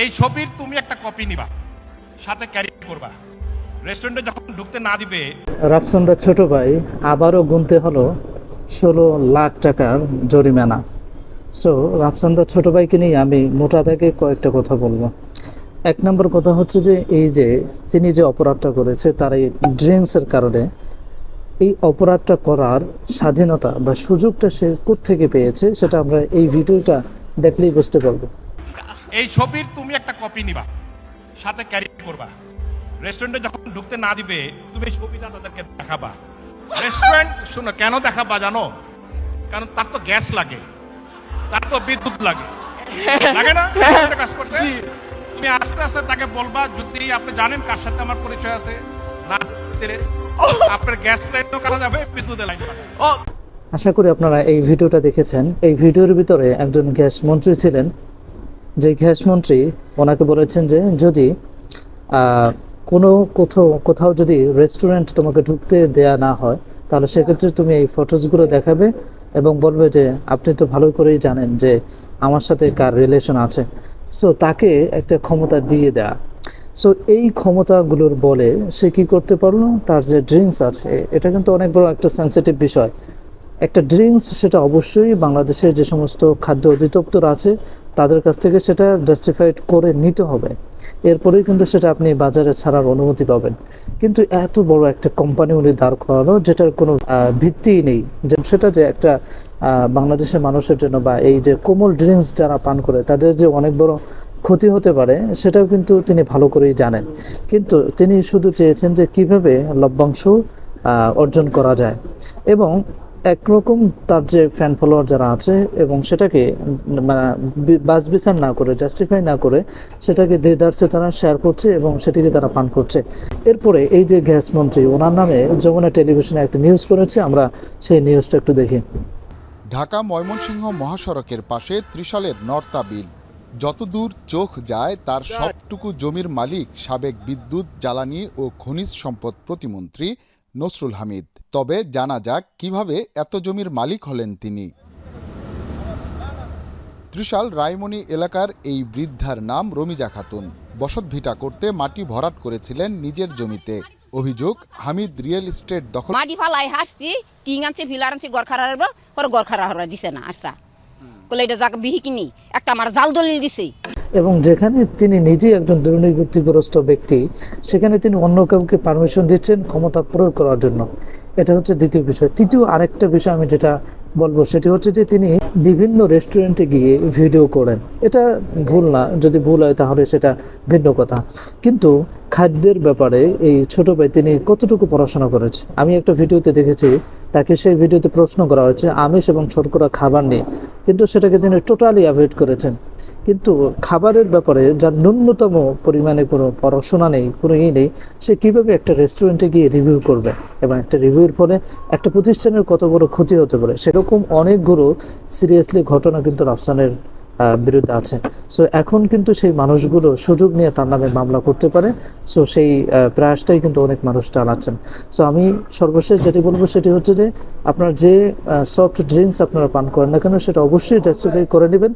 এই ছবির তুমি একটা কপি নিবা, সাথে ক্যারি করবা। রেস্টুরেন্টে যখন ঢুকতে না দিবে, রাফসান্দার ছোট ভাই আবারও গুনতে হলো ষোলো লাখ টাকার জরিমানা। সো রাফসান্দার ছোট ভাইকে নিয়ে আমি মোটা দাগে কয়েকটা কথা বলব। এক নম্বর কথা হচ্ছে যে, এই যে তিনি যে অপরাধটা করেছে, তার এই ড্রিঙ্কসের কারণে এই অপরাধটা করার স্বাধীনতা বা সুযোগটা সে থেকে পেয়েছে, সেটা আমরা এই ভিডিওটা দেখলেই বুঝতে পারব। এই ছবির তুমি একটা কপি নিবা সাথে ক্যারি করবা। রেস্টুরেন্টে যখন ঢুকতে না দিবে তুমি এই ছবিটা তাদেরকে দেখাবা। রেস্টুরেন্ট শুনো কেন দেখাবা জানো? কারণ তার তো গ্যাস লাগে তার তো বিদ্যুৎ লাগে। লাগে না? কাজ করতে? তুমি আস্তে আস্তে তাকে বলবা যদি আপনি জানেন কার সাথে আমার পরিচয় আছে না আপনার গ্যাস লাইনও কাটা যাবে বিদ্যুতের লাইন আশা করি আপনারা এই ভিডিওটা দেখেছেন। এই ভিডিওর ভিতরে একজন গ্যাস মন্ত্রী ছিলেন যে গ্যাস মন্ত্রী ওনাকে বলেছেন যে যদি কোনো কোথাও কোথাও যদি রেস্টুরেন্ট তোমাকে ঢুকতে দেয়া না হয়, তাহলে সেক্ষেত্রে তুমি এই ফটোসগুলো দেখাবে এবং বলবে যে আপনি তো ভালো করেই জানেন যে আমার সাথে কার রিলেশন আছে। সো তাকে একটা ক্ষমতা দিয়ে দেয়া। সো এই ক্ষমতাগুলোর বলে সে কি করতে পারল? তার যে ড্রিঙ্কস আছে, এটা কিন্তু অনেক বড় একটা সেন্সিটিভ বিষয়। একটা ড্রিঙ্কস সেটা অবশ্যই বাংলাদেশের যে সমস্ত খাদ্য অধিদপ্তর আছে তাদের কাছ থেকে সেটা জাস্টিফাইড করে নিতে হবে। এরপরেই কিন্তু সেটা আপনি বাজারে ছাড়ার অনুমতি পাবেন। কিন্তু এত বড় একটা কোম্পানি উনি দাঁড় করানো যেটার কোনো ভিত্তিই নেই। যে সেটা যে একটা বাংলাদেশের মানুষের জন্য বা এই যে কোমল ড্রিঙ্কস যারা পান করে, তাদের যে অনেক বড় ক্ষতি হতে পারে, সেটাও কিন্তু তিনি ভালো করেই জানেন। কিন্তু তিনি শুধু চেয়েছেন যে কীভাবে লভ্যাংশ অর্জন করা যায়। এবং একরকম তার যে ফ্যান ফলোয়ার যারা আছে এবং সেটাকে মানে বাস বিচার না করে জাস্টিফাই না করে সেটাকে দেদারসে তারা শেয়ার করছে এবং সেটিকে তারা পান করছে। এরপরে এই যে গ্যাস মন্ত্রী ওনার নামে যমুনা টেলিভিশনে একটা নিউজ করেছে আমরা সেই নিউজটা একটু দেখি। ঢাকা ময়মনসিংহ মহাসড়কের পাশে ত্রিশালের নর্তা বিল। যতদূর চোখ যায় তার সবটুকু জমির মালিক সাবেক বিদ্যুৎ জ্বালানি ও খনিজ সম্পদ প্রতিমন্ত্রী নসরুল হামিদ। তবে জানা যাক কীভাবে এত জমির মালিক হলেন তিনি। ত্রিশাল রায়মণি এলাকার এই বৃদ্ধার নাম রমিজা খাতুন। বসতভিটা করতে মাটি ভরাট করেছিলেন নিজের জমিতে। অভিযোগ হামিদ রিয়েল এস্টেট দখল মাটি ফালাই হাসছি টিং আনছে ফিলার আনছে গড় খারা রাখব পরে গড় খারা দিছে না আচ্ছা। কলে এটা যাক বিহি কিনি একটা আমার জাল দলিল দিছে। এবং যেখানে তিনি নিজেই একজন দুর্নীতিগ্রস্ত ব্যক্তি, সেখানে তিনি অন্য কাউকে পারমিশন দিচ্ছেন ক্ষমতা প্রয়োগ করার জন্য। এটা হচ্ছে দ্বিতীয় বিষয়। তৃতীয় আরেকটা বিষয় আমি যেটা বলব, সেটি হচ্ছে যে তিনি বিভিন্ন রেস্টুরেন্টে গিয়ে ভিডিও করেন। এটা ভুল না, যদি ভুল হয় তাহলে সেটা ভিন্ন কথা। কিন্তু খাদ্যের ব্যাপারে এই ছোট ভাই তিনি কতটুকু পড়াশোনা করেছে? আমি একটা ভিডিওতে দেখেছি তাকে সেই ভিডিওতে প্রশ্ন করা হয়েছে, আমিষ এবং শর্করা খাবার নিয়ে কিন্তু সেটাকে তিনি টোটালি অ্যাভয়েড করেছেন। কিন্তু খাবারের ব্যাপারে যার ন্যূনতম পরিমাণে কোনো পড়াশোনা নেই, কোনো ই নেই, সে কীভাবে একটা রেস্টুরেন্টে গিয়ে রিভিউ করবে? এবং একটা রিভিউর ফলে একটা প্রতিষ্ঠানের কত বড় ক্ষতি হতে পারে? সেরকম অনেকগুলো সিরিয়াসলি ঘটনা কিন্তু রাফসানের বিরুদ্ধে আছে। সো এখন কিন্তু সেই মানুষগুলো সুযোগ নিয়ে তার নামে মামলা করতে পারে। সো সেই প্রয়াসটাই কিন্তু অনেক মানুষ চালাচ্ছেন। সো আমি সর্বশেষ যেটি বলব সেটি হচ্ছে যে, আপনার যে সফট ড্রিঙ্কস আপনারা পান করেন না কেন, সেটা অবশ্যই জাস্টিফাই করে নেবেন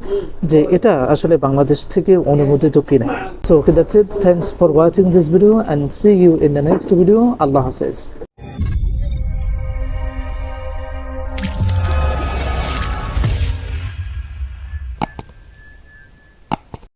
যে, এটা আসলে বাংলাদেশ থেকে অনুমোদিত কিনা। So okay that's it thanks for watching this video and see you in the next video আল্লাহ হাফেজ।